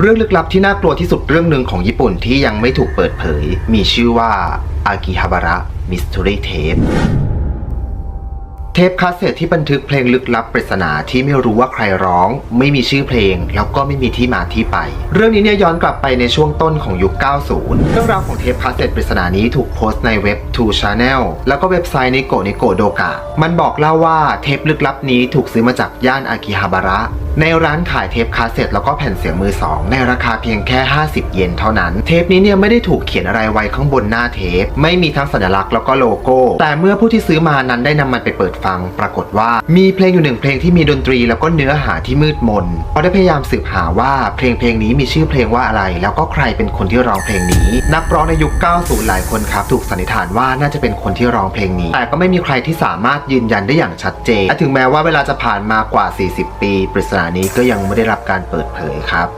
เรื่องลึกลับที่น่ากลัวที่สุดเรื่องหนึ่งของญี่ปุ่นที่ยังไม่ถูกเปิดเผย มีชื่อว่าอากิฮาบาระมิส t ต r y เทปเทปคาสเซ็ตที่บันทึกเพลงลึกลับปริศนาที่ไม่รู้ว่าใครร้อง ไม่มีชื่อเพลง แล้วก็ไม่มีที่มาที่ไป เรื่องนี้เนี่ยย้อนกลับไปในช่วงต้นของยุค 90 เรื่องราวของเทปคาสเซ็ตปริศนานี้ถูกโพสต์ในเว็บ Two Channel แล้วก็เว็บไซต์นิโกนิโกโดกะ มันบอกเล่าว่าเทปลึกลับนี้ถูกซื้อมาจากย่านอากิฮาบาระในร้านขายเทปคาสเซ็ตแล้วก็แผ่นเสียงมือสองในราคาเพียงแค่ 50 เยนเท่านั้น เทปนี้เนี่ยไม่ได้ถูกเขียนอะไรไว้ข้างบนหน้าเทป ไม่มีทั้งสัญลักษณ์แล้วก็โลโก้ แต่เมื่อผู้ที่ซื้อมานั้นได้นำมันไปเปิดฟัง ปรากฏว่ามีเพลงอยู่หนึ่งเพลงที่มีดนตรีแล้วก็เนื้อหาที่มืดมนพอได้พยายามสืบหาว่าเพลงเพลงนี้มีชื่อเพลงว่าอะไร แล้วก็ใครเป็นคนที่ร้องเพลงนี้ นักร้องในยุค 90 หลายคนครับถูกสันนิษฐานว่าน่าจะเป็นคนที่ร้องเพลงนี้ แต่ก็ไม่มีใครที่สามารถยืนยันได้อย่างชัดเจนและถึงแม้ว่าเวลาจะผ่านมากว่า 40 ปีปริศนานี้ก็ยังไม่ได้รับการเปิดเผยครับ